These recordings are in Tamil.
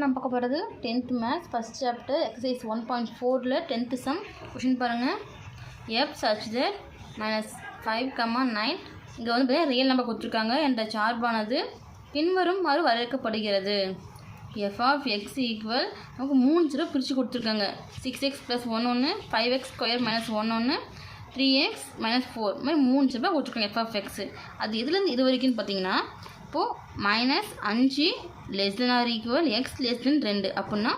நம்ம பார்க்க போகிறது tenth maths first chapter exercise one point ஃபோரில் டென்த்து சம் கொஷின் பாருங்கள் F such that minus five comma nine இங்கே வந்து பார்த்தீங்கன்னா ரியல் நம்பர் கொடுத்துருக்காங்க. என்ற சார்பானது பின்வரும் மாறு வரையறுக்கப்படுகிறது. எஃப் ஆஃப் எக்ஸ் ஈக்குவல் நமக்கு மூணு ஜீரோ பிரித்து கொடுத்துருக்காங்க. சிக்ஸ் எக்ஸ் ப்ளஸ் ஒன் ஒன்று five X square minus one ஒன்று த்ரீ எக்ஸ் மைனஸ் ஃபோர் மாதிரி மூணு ஜீரோ கொடுத்துருக்காங்க எஃப் ஆஃப் எக்ஸு அது எதுலேருந்து இது வரைக்கும்னு பார்த்தீங்கன்னா அப்போது மைனஸ் அஞ்சு less than or equal X less than ரெண்டு. அப்புடின்னா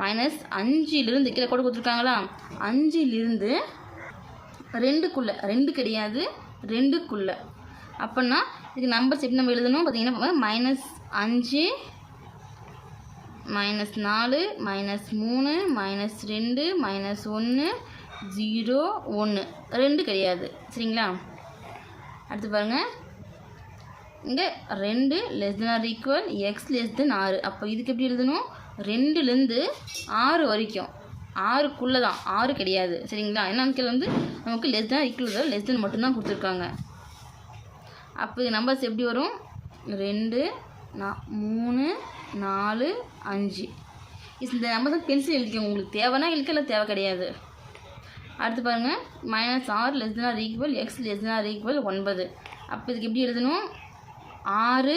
மைனஸ் அஞ்சிலிருந்து கீழே கூட கொடுத்துருக்காங்களா? அஞ்சிலிருந்து ரெண்டுக்குள்ளே. ரெண்டு கிடையாது ரெண்டுக்குள்ளே. அப்படின்னா இதுக்கு நம்பர்ஸ் எப்படி நம்ம எழுதணும். பார்த்தீங்கன்னா மைனஸ் அஞ்சு மைனஸ் நாலு மைனஸ் மூணு மைனஸ் ரெண்டு மைனஸ் ஒன்று ஜீரோ ஒன்று ரெண்டு கிடையாது. சரிங்களா? அடுத்து பாருங்கள் இங்கே ரெண்டு less than or equal X less than ஆறு. அப்போ இதுக்கு எப்படி எழுதணும்? ரெண்டுலேருந்து ஆறு வரைக்கும். ஆறுக்குள்ளே தான் ஆறு கிடையாது. சரிங்களா? என்னன்னு வந்து நமக்கு less than equal less than மட்டும்தான் கொடுத்துருக்காங்க. அப்போ இது நம்பர்ஸ் எப்படி வரும்? ரெண்டு நா மூணு நாலு அஞ்சு. இந்த நம்பர் தான் பென்சில் எழுதிக்கோங்க. உங்களுக்கு தேவைன்னா எழுக்க இல்லை தேவை கிடையாது. அடுத்து பாருங்கள் மைனஸ் ஆறு less than or equal X less than or equal ஒன்பது. அப்போ இதுக்கு எப்படி எழுதணும்? ஆறு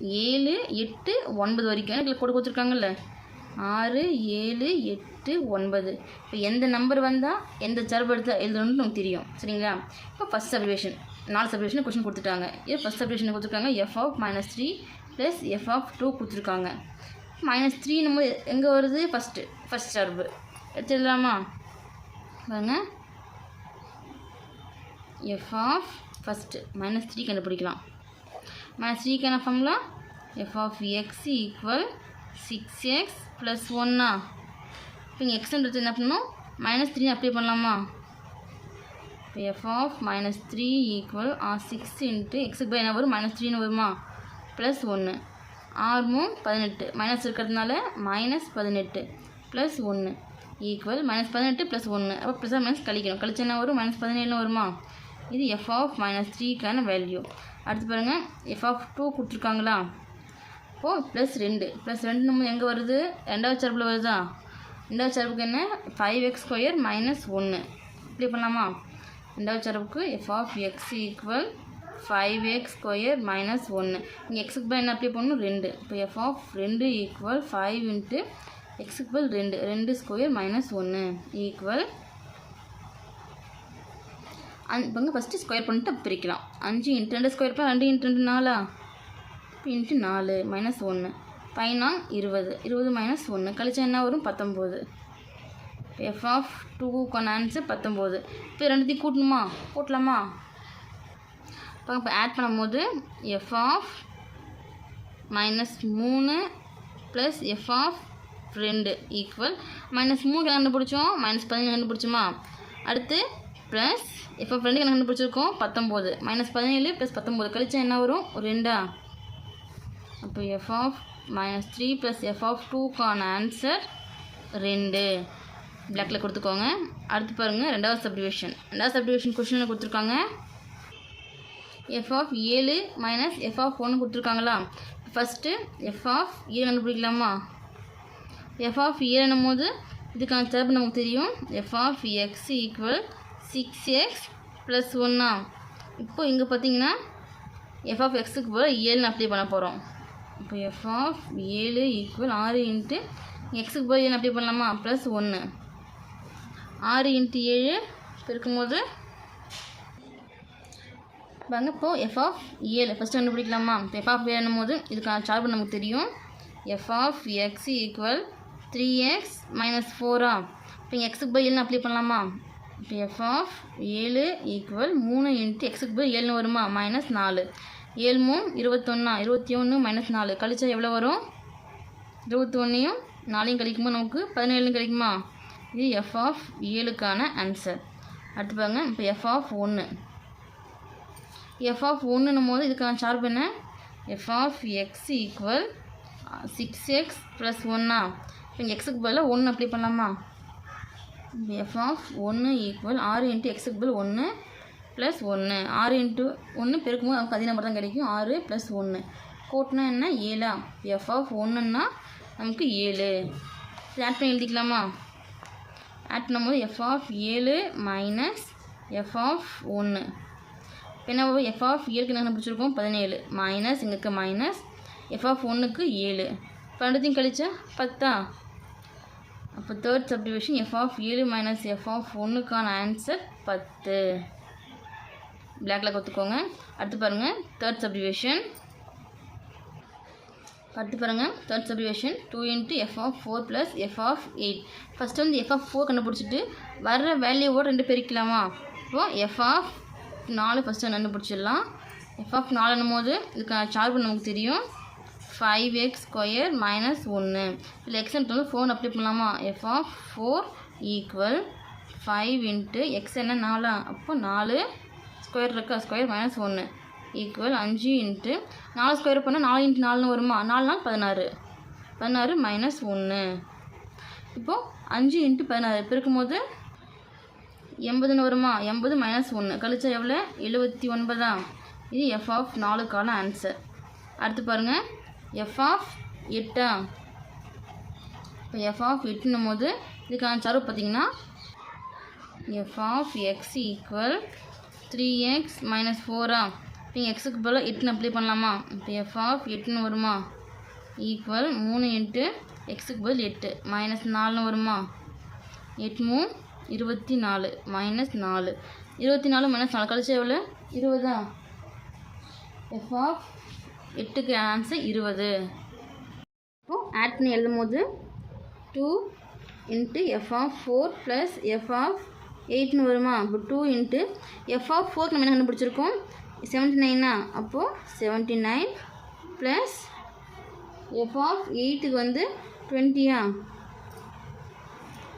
ஏழு எட்டு ஒன்பது வரைக்கும் எனக்கு கூட கொடுத்துருக்காங்கல்ல. ஆறு ஏழு எட்டு ஒன்பது. இப்போ எந்த நம்பர் வந்தால் எந்த சார்பு எடுத்தால் எழுதணும்னு நமக்கு தெரியும். சரிங்களா? இப்போ ஃபஸ்ட் சப்ரிவேஷன் நாலு சப்ரிவேஷன் கொஸ்டின் கொடுத்துட்டாங்க. இது ஃபஸ்ட் சப்ரிவேஷன் கொடுத்துருக்காங்க? F of minus three plus F of two கொடுத்துருக்காங்க. மைனஸ் த்ரீ நம்ம எங்கே வருது? ஃபஸ்ட்டு ஃபஸ்ட் சார்பு எடுத்துடலாமா பாருங்க. F of first minus three கண்டுபிடிக்கலாம். Minus த்ரீக்கான formula F of X equal six X plus ஒன்னா இப்போ இங்கே எக்ஸ்ன்றது என்ன பண்ணணும்? மைனஸ் த்ரீ அப்ளை பண்ணலாமா? இப்போ F of minus three equal or six into எக்ஸுக்கு பை என்ன வரும்? மைனஸ் த்ரீன்னு வருமா? ப்ளஸ் ஒன்று ஆறுமும் பதினெட்டு. மைனஸ் இருக்கிறதுனால மைனஸ் பதினெட்டு. ப்ளஸ் ஒன்று ஈக்குவல் மைனஸ் பதினெட்டு ப்ளஸ் ஒன்று அப்போ ப்ளஸ் மைனஸ் கழிக்கணும். கழிச்சு என்ன வரும்? மைனஸ் பதினேழுன்னு வருமா? இது எஃப் ஆஃப் மைனஸ் த்ரீக்கான வேல்யூ அடுத்து பாருங்கள் எஃப் ஆஃப் டூ கொடுத்துருக்காங்களா? இப்போது ப்ளஸ் ரெண்டு. ப்ளஸ் ரெண்டு நம்ம எங்கே வருது? ரெண்டாவது சார்பில் வருதா? ரெண்டாவது சார்புக்கு என்ன? ஃபைவ் எக்ஸ் ஸ்கொயர் மைனஸ் ஒன்று இப்படி பண்ணலாமா? ரெண்டாவது சார்புக்கு F of X equal five X square minus ஒன்று இங்கே எக்ஸுக்கு பை என்ன அப்ளை பண்ணணும்? ரெண்டு. இப்போ எஃப் ஆஃப் ரெண்டு ஈக்குவல் ஃபைவ் இன்ட்டு எக்ஸுக்கு பல் ரெண்டு. ரெண்டு ஸ்கொயர் மைனஸ் ஒன்று ஈக்குவல் அந் இப்போ ஃபஸ்ட்டு ஸ்கொயர் பண்ணிட்டு பிரிக்கலாம். அஞ்சு இன்ட்டு ரெண்டு ஸ்கொயர் பண்ணால் ரெண்டு இன்ட்டு ரெண்டு நாலா? இன்ட்டு நாலு மைனஸ் ஒன்று பைனா இருபது. இருபது மைனஸ் ஒன்று கழிச்சா என்ன வரும்? பத்தொம்போது. எஃப் ஆஃப் டூக்கான ஆன்சர் பத்தொம்போது. இப்போ ரெண்டுத்தையும் கூட்டணுமா? கூட்டலாமா? இப்போ இப்போ ஆட் பண்ணும்போது எஃப் ஆஃப் மைனஸ் மூணு ப்ளஸ் எஃப் ஆஃப் ரெண்டு ஈக்குவல் மைனஸ் மூணு கண்டுபிடிச்சோம். மைனஸ் பதினஞ்சு கண்டுபிடிச்சோமா? அடுத்து ப்ளஸ் இப்போ ஃப்ரெண்டு எனக்கு கண்டுபிடிச்சிருக்கோம் பத்தொம்போது மைனஸ் பதினேழு ப்ளஸ் பத்தொம்போது கழிச்சா என்ன வரும்? ரெண்டா? அப்போ F of minus three plus F of டூக்கான answer ரெண்டு. பிளாக்கில் கொடுத்துக்கோங்க. அடுத்து பாருங்கள் ரெண்டாவது சப்டிவிஷன் ரெண்டாவது சப்டிவிஷன் கொஷினில் கொடுத்துருக்காங்க. எஃப் ஆஃப் ஏழு மைனஸ் எஃப் ஆஃப் ஒன்று கொடுத்துருக்காங்களா? ஃபஸ்ட்டு எஃப் ஆஃப் ஏழு கண்டுபிடிக்கலாமா? எஃப் ஆஃப் ஏழுன்னும் போது இதுக்கான சார்பு நமக்கு தெரியும். F of X equal six X plus ஒன்னா இப்போ இங்கே பார்த்தீங்கன்னா எஃப் ஆஃப் எக்ஸுக்கு போல் ஏழுன்னு அப்ளை பண்ண போகிறோம் இப்போ எஃப் ஆஃப் ஏழு ஈக்குவல் ஆறு இன்ட்டு எக்ஸுக்கு போல் ஏழு அப்ளை பண்ணலாமா? ப்ளஸ் ஒன்று ஆறு இன்ட்டு ஏழு இருக்கும்போது பாருங்க இப்போது எஃப் ஆஃப் ஏழு. ஃபஸ்ட்டு கண்டுபிடிக்கலாமா? இப்போ எஃப் ஆஃப் ஏழுனும் போது இதுக்கான சார்பு நமக்கு தெரியும். F of X equal three X minus ஃபோரா இப்போ இங்கே எக்ஸுக்கு போய் ஏழுன்னு அப்ளை பண்ணலாமா? இப்போ எஃப் ஆஃப் ஏழு ஈக்குவல் மூணு இன்ட்டு எக்ஸுக்கு போய் ஏழுன்னு வருமா? மைனஸ் நாலு. ஏழு மூணு இருபத்தொன்னா. இருபத்தி ஒன்று மைனஸ் நாலு. கழிச்சா எவ்வளோ வரும்? இருபத்தி ஒன்றையும் நாலையும் கழிக்குமா நமக்கு? பதினேழுன்னு கிடைக்குமா இது எஃப் ஆஃப் ஏழுக்கான ஆன்சர் அடுத்து பாருங்க. இப்போ எஃப் ஆஃப் ஒன்று எஃப் ஆஃப் ஒன்றுன்னும் போது இதுக்கான சார்பு என்ன? F of X equal six X plus ஒன்னா இப்போ இங்கே எக்ஸுக்கு பதிலாக ஒன்று அப்ளை பண்ணலாமா? எஃப் ஆஃப் ஒன்று ஈக்குவல் ஆறு இன்ட்டு எக்ஸுக்கு ஒன்று ப்ளஸ் ஒன்று ஆறு இன்ட்டு ஒன்று பெருக்கும்போது நமக்கு அதே நம்பர் தான் கிடைக்கும். ஆறு ப்ளஸ் ஒன்று கோட்னா என்ன? ஏழா. எஃப் ஆஃப் ஒன்றுன்னா நமக்கு ஏழு. ஆட் பண்ணி எழுதிக்கலாமா? ஆட் பண்ணும்போது எஃப் ஆஃப் ஏழு மைனஸ் எஃப் ஆஃப் ஒன்று இப்போ என்ன எஃப் ஆஃப் ஏழுக்கு என்ன பிடிச்சிருக்கோம் பதினேழு. மைனஸ் இங்கே இருக்க மைனஸ் எஃப் ஆஃப் ஒன்றுக்கு ஏழு பன்னெண்டுத்தையும் கழிச்சா பத்தா? அப்போ தேர்ட் சப்டிவிஷன் எஃப் ஆஃப் ஏழு மைனஸ் எஃப் ஆஃப் ஒன்றுக்கான ஆன்சர் பத்து. பிளாக்ல கொத்துக்கோங்க அடுத்து பாருங்கள் தேர்ட் சப்டிவிஷன் அடுத்து பாருங்கள் third subdivision two into F of four plus F of eight first வந்து எஃப் ஆஃப் ஃபோர் கண்டுபிடிச்சிட்டு வர்ற வேல்யூவோட ரெண்டு பெருக்கலாமா இப்போது எஃப் ஆஃப் நாலு ஃபஸ்ட்டு கண்டுபிடிச்சிடலாம். எஃப் ஆஃப் நாலுன்னும் போது இதுக்கு சார்பு நமக்கு தெரியும். ஃபைவ் எக்ஸ் ஸ்கொயர் மைனஸ் ஒன்று இல்லை எக்ஸ் வந்து ஃபோன் அப்ளை பண்ணலாமா? F of four equal five into X என்ன? நாலா. அப்போ நாலு ஸ்கொயர் இருக்கா? ஸ்கொயர் மைனஸ் ஒன்று ஈக்குவல் அஞ்சு இன்ட்டு நாலு ஸ்கொயர் பண்ணால் நாலு இன்ட்டு நாலுன்னு வருமா? நாலு நாள் பதினாறு. பதினாறு மைனஸ் ஒன்று இப்போது அஞ்சு இன்ட்டு பதினாறு. பெருக்கும்போது எண்பதுன்னு வருமா? எண்பது மைனஸ் ஒன்று கழிச்சா எவ்வளோ எழுபத்தி ஒன்பதா? இது எஃப் ஆஃப் நாலுக்கான ஆன்சர் அடுத்து பாருங்கள் எஃப் ஆஃப் எட்டா இப்போ எஃப் ஆஃப் எட்டுன்னும் போது இதுக்கான சரவு பார்த்தீங்கன்னா F of X equal three X minus ஃபோரா இப்போ எக்ஸுக்கு போல் எட்டுன்னு அப்ளை பண்ணலாமா? இப்போ எஃப் ஆஃப் எட்டுன்னு வருமா? ஈக்குவல் மூணு எட்டு எக்ஸுக்கு பதில் எட்டு மைனஸ் நாலுன்னு வருமா? எட்டு மூணு இருபத்தி நாலு. மைனஸ் நாலு. இருபத்தி நாலு மைனஸ் நாலு. கழிச்சு எவ்வளோ இருபதா? எஃப் ஆஃப் எட்டுக்கு ஆன்சர் இருபது. இப்போது ஆட் பண்ணி எழுதும் போது two into F of four plus F of எயிட்னு வருமா? அப்போ டூ இன்ட்டு எஃப் ஆஃப் ஃபோர்க்கு நம்ம என்ன கண்டுபிடிச்சிருக்கோம்? செவன்ட்டி நைனா அப்போது seventy nine plus F of எயிட்டுக்கு வந்து டுவெண்ட்டியா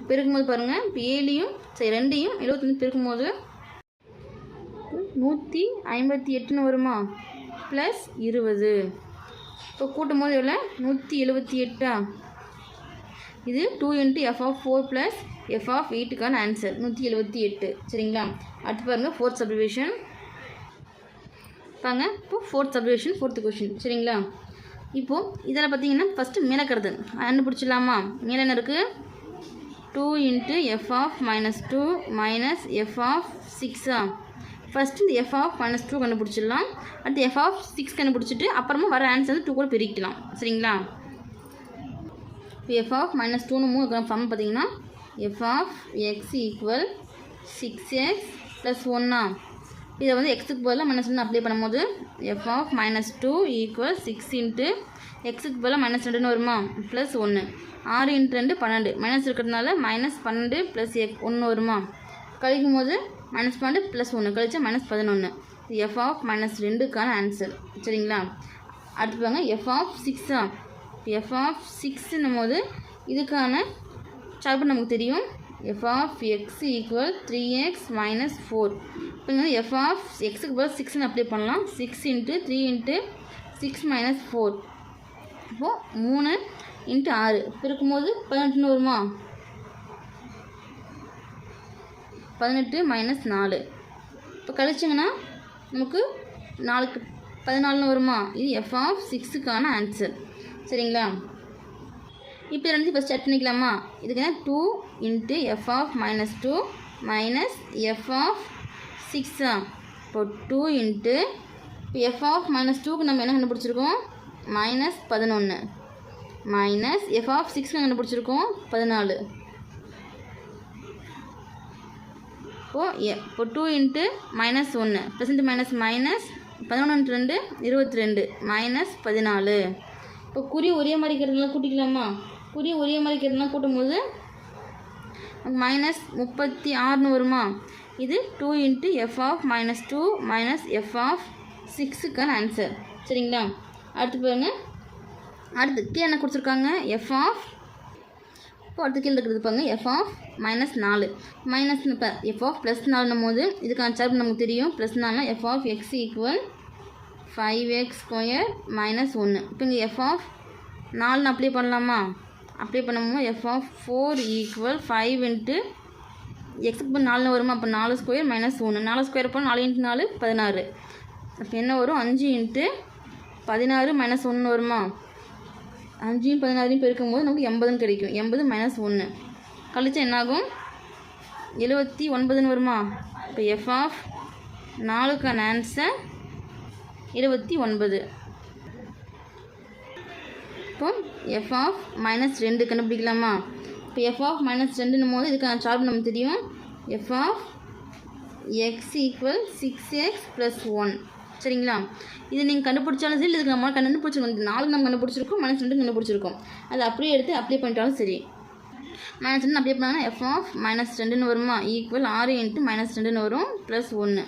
பெருக்கும்போது பாருங்கள் இப்போ ஏழையும் சரி ரெண்டையும் எழுபத்தஞ்சு பெருக்கும்போது நூற்றி ஐம்பத்தி எட்டுன்னு வருமா? ப்ளஸ் இருபது. இப்போ கூட்டும் போது எவ்வளோ நூற்றி எழுபத்தி எட்டா? இது two into F of four plus F of எயிட்டுக்கான answer நூற்றி எழுபத்தி எட்டு. சரிங்களா? அடுத்து பாருங்கள் ஃபோர்த் சப்டிவிஷன் பாருங்க இப்போ ஃபோர்த் சப்டிவிஷன் ஃபோர்த்து கொஷின் சரிங்களா? இப்போது இதில் பார்த்தீங்கன்னா ஃபஸ்ட்டு மேலே கருது கண்டுபிடிச்சிடலாமா? மேலே என்ன இருக்குது two into F of minus two minus F of சிக்ஸா ஃபஸ்ட்டு இந்த எஃப் ஆஃப் மைனஸ் டூ கண்டுபிடிச்சிடலாம். அடுத்து எஃப் ஆஃப் சிக்ஸ் கண்டுபிடிச்சிட்டு அப்புறமா வர ஆன்சர் வந்து டூ கூட பிரிக்கலாம். சரிங்களா? இப்போ எஃப் ஆஃப் மைனஸ் டூன்னு மூணு ஃபார்ம் பார்த்தீங்கன்னா F of X equal six X plus ஒன்னா இதை வந்து எக்ஸுக்கு பதிலாக மைனஸ் ஒன்று அப்ளை பண்ணும்போது F of minus two equal six into எக்ஸுக்கு பதிலாக மைனஸ் ரெண்டுன்னு வருமா? ப்ளஸ் ஒன்று ஆறு இன்ட்டு ரெண்டு பன்னெண்டு. மைனஸ் இருக்கிறதுனால மைனஸ் பன்னெண்டு ப்ளஸ் எக் ஒன்று வருமா? கழிக்கும் போது மைனஸ் பன்னெண்டு ப்ளஸ் ஒன்று கழிச்சா மைனஸ் பதினொன்று எஃப் ஆஃப் மைனஸ் ரெண்டுக்கான ஆன்சர் சரிங்களா? அடுத்து பாருங்க. எஃப் ஆஃப் சிக்ஸா எஃப் ஆஃப் சிக்ஸ்னும் போது இதுக்கான சார்பு நமக்கு தெரியும். F of X equal three X minus four இப்போ வந்து எஃப் ஆஃப் எக்ஸுக்கு பதில் சிக்ஸ்னு அப்ளை பண்ணலாம். Six into three into six minus four இப்போது மூணு இன்ட்டு ஆறு. பெருக்கும்போது பதினெட்டுன்னு வருமா? பதினெட்டு மைனஸ் நாலு. இப்போ கழிச்சிங்கன்னா நமக்கு நாலுக்கு பதினாலுன்னு வருமா? இது எஃப் ஆஃப் சிக்ஸுக்கான ஆன்சர் சரிங்களா? இப்போ ரெண்டு ஃபஸ்ட் ஸ்டார்ட் பண்ணிக்கலாமா? இதுக்கு two into F of minus two minus F of சிக்ஸா இப்போ டூ இன்ட்டு இப்போ எஃப் ஆஃப் மைனஸ் டூக்கு நம்ம என்ன கண்டுபிடிச்சிருக்கோம்? மைனஸ் பதினொன்று மைனஸ் எஃப் ஆஃப் சிக்ஸ்க்கு கண்டுபிடிச்சிருக்கோம் பதினாலு. இப்போது எ இப்போ டூ இன்ட்டு மைனஸ் ஒன்று ப்ளஸ் மைனஸ் மைனஸ் பதினொன்று ரெண்டு இருபத்தி ரெண்டு மைனஸ் பதினாலு. இப்போ குறி ஒரே மாதிரி இருக்கிறதுலாம் கூட்டிக்கலாமா? குறி ஒரே மாதிரி இருக்கிறதுலாம் கூட்டும்போது மைனஸ் முப்பத்தி ஆறுனு வருமா? இது two into F of minus two minus F of சிக்ஸுக்கான answer சரிங்களா? அடுத்து பாருங்கள் அடுத்து கீழே என்ன கொடுத்துருக்காங்க? எஃப் ஆஃப் இப்போ அடுத்து கீழே இருக்கிறது பாருங்கள் எஃப் ஆஃப் மைனஸ் நாலு. மைனஸ் இப்போ எஃப் ஆஃப் ப்ளஸ் நாலுன்னும் போது இதுக்கான சார்பு நமக்கு தெரியும். Plus நாலுனா F of X equal five X square minus ஒன்று இப்போ இங்கே எஃப் ஆஃப் நாலுன்னு அப்ளை பண்ணலாமா? அப்ளை பண்ணும்போது F of four equal five into எக்ஸுக்கு இப்போ நாலுன்னு வருமா? அப்போ நாலு ஸ்கொயர் மைனஸ் ஒன்று நாலு ஸ்கொயர் போனால் நாலு இன்ட்டு நாலு பதினாறு. அப்போ என்ன வரும்? அஞ்சு இன்ட்டு பதினாறு மைனஸ் ஒன்று வருமா? அஞ்சையும் பதினாறையும் பெருக்கும் போது நமக்கு எண்பதுன்னு கிடைக்கும். எண்பது மைனஸ் ஒன்று கழிச்சா என்னாகும்? எழுபத்தி ஒன்பதுன்னு வருமா? இப்போ எஃப் ஆஃப் நாலுக்கான ஆன்சர் இருபத்தி ஒன்பது. இப்போ எஃப் ஆஃப் மைனஸ் ரெண்டு கண்டுபிடிக்கலாமா? இப்போ எஃப் ஆஃப் மைனஸ் ரெண்டுன்னும் போது இதுக்கான சார்பு நமக்கு தெரியும். F of X equal six X plus one சரிங்களா? இது நீங்கள் கண்டுபிடிச்சாலும் சரி இதுக்கு நம்ம கண்டுபிடிச்சிருக்கோம் இந்த நாலு நம்ம கண்டுபிடிச்சிருக்கோம் மைனஸ் ரெண்டு கண்டுபிடிச்சிருக்கோம். அது அப்படியே எடுத்து அப்ளை பண்ணிட்டாலும் சரி. மைனஸ் ரெண்டு அப்ளை பண்ணாங்கன்னா எஃப் ஆஃப் மைனஸ் ரெண்டுன்னு வருமா? ஈக்குவல் ஆறு இன்ட்டு மைனஸ் ரெண்டுன்னு வரும் ப்ளஸ் ஒன்று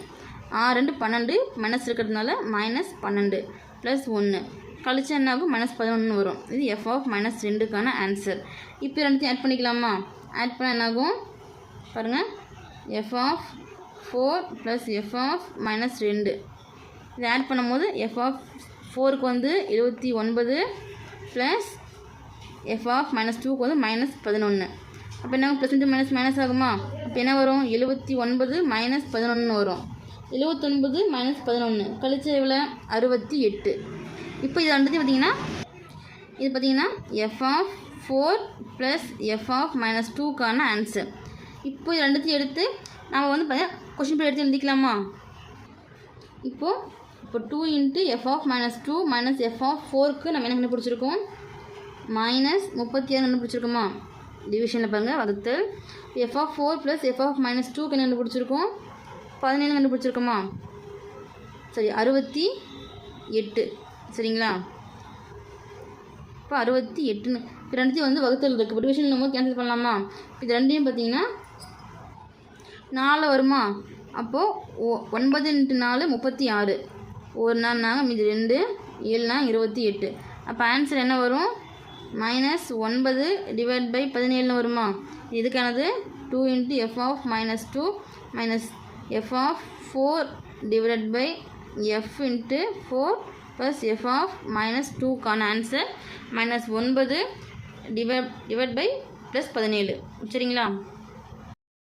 ஆறு ரெண்டு பன்னெண்டு மைனஸ் இருக்கிறதுனால மைனஸ் பன்னெண்டு ப்ளஸ் ஒன்று கழிச்சா என்னாகும் மைனஸ் பதினொன்று வரும். இது எஃப் ஆஃப் மைனஸ் ரெண்டுக்கான ஆன்சர் இப்போ ரெண்டுத்தையும் ஆட் பண்ணிக்கலாமா? ஆட் பண்ணால் என்ன ஆகும்? பாருங்கள் F of four plus F of minus ரெண்டு. இதை ஆட் பண்ணும்போது எஃப் ஆஃப் ஃபோருக்கு வந்து இருபத்தி ஒன்பது ப்ளஸ் எஃப் ஆஃப் மைனஸ் டூக்கு வந்து மைனஸ் பதினொன்று அப்போ என்ன ப்ளஸ் இன்ட்டு மைனஸ் மைனஸ் ஆகுமா? அப்போ என்ன வரும்? எழுபத்தி ஒன்பது மைனஸ் பதினொன்று வரும். எழுபத்தொன்பது மைனஸ் பதினொன்று கழிச்ச எவ்வளோ அறுபத்தி எட்டு. இப்போ இது ரெண்டுத்தையும் பார்த்தீங்கன்னா இது பார்த்தீங்கன்னா F of four plus F of minus டூக்கான answer இப்போ இது ரெண்டுத்தையும் எடுத்து நம்ம வந்து பார்த்தீங்கன்னா கொஷின் பேர் எடுத்து எழுதிக்கலாமா? இப்போது இப்போ two into F of minus two minus F of ஃபோருக்கு நம்ம என்ன கண்டுபிடிச்சிருக்கோம்? மைனஸ் முப்பத்தி ஆறு கண்டுபிடிச்சிருக்கோமா? டிவிஷனில் பாருங்கள் வகுத்தல். F of four plus F of minus டூக்கு என்ன கண்டுபிடிச்சிருக்கோம்? பதினேழு கண்டுபிடிச்சிருக்கோமா? சரி அறுபத்தி எட்டு. சரிங்களா? இப்போ அறுபத்தி எட்டுன்னு இப்போ ரெண்டுத்தையும் வந்து வகுத்தல் இருக்குது இப்போ டிவிஷன் நம்ம கேன்சல் பண்ணலாமா? இது ரெண்டையும் பார்த்தீங்கன்னா நாலு வருமா? அப்போது ஒ ஒன்பது இன்ட்டு நாலு முப்பத்தி ஆறு. ஒரு நாள்னாங்க மீதி ரெண்டு ஏழுனா இருபத்தி எட்டு. அப்போ ஆன்சர் என்ன வரும்? மைனஸ் ஒன்பது டிவைட் பை பதினேழுன்னு வருமா? இதுக்கானது two into F of minus two minus F of four divide by F into four plus F of minus டூக்கான answer minus ஒன்பது டிவைட் டிவைட் பை ப்ளஸ் பதினேழு. சரிங்களா?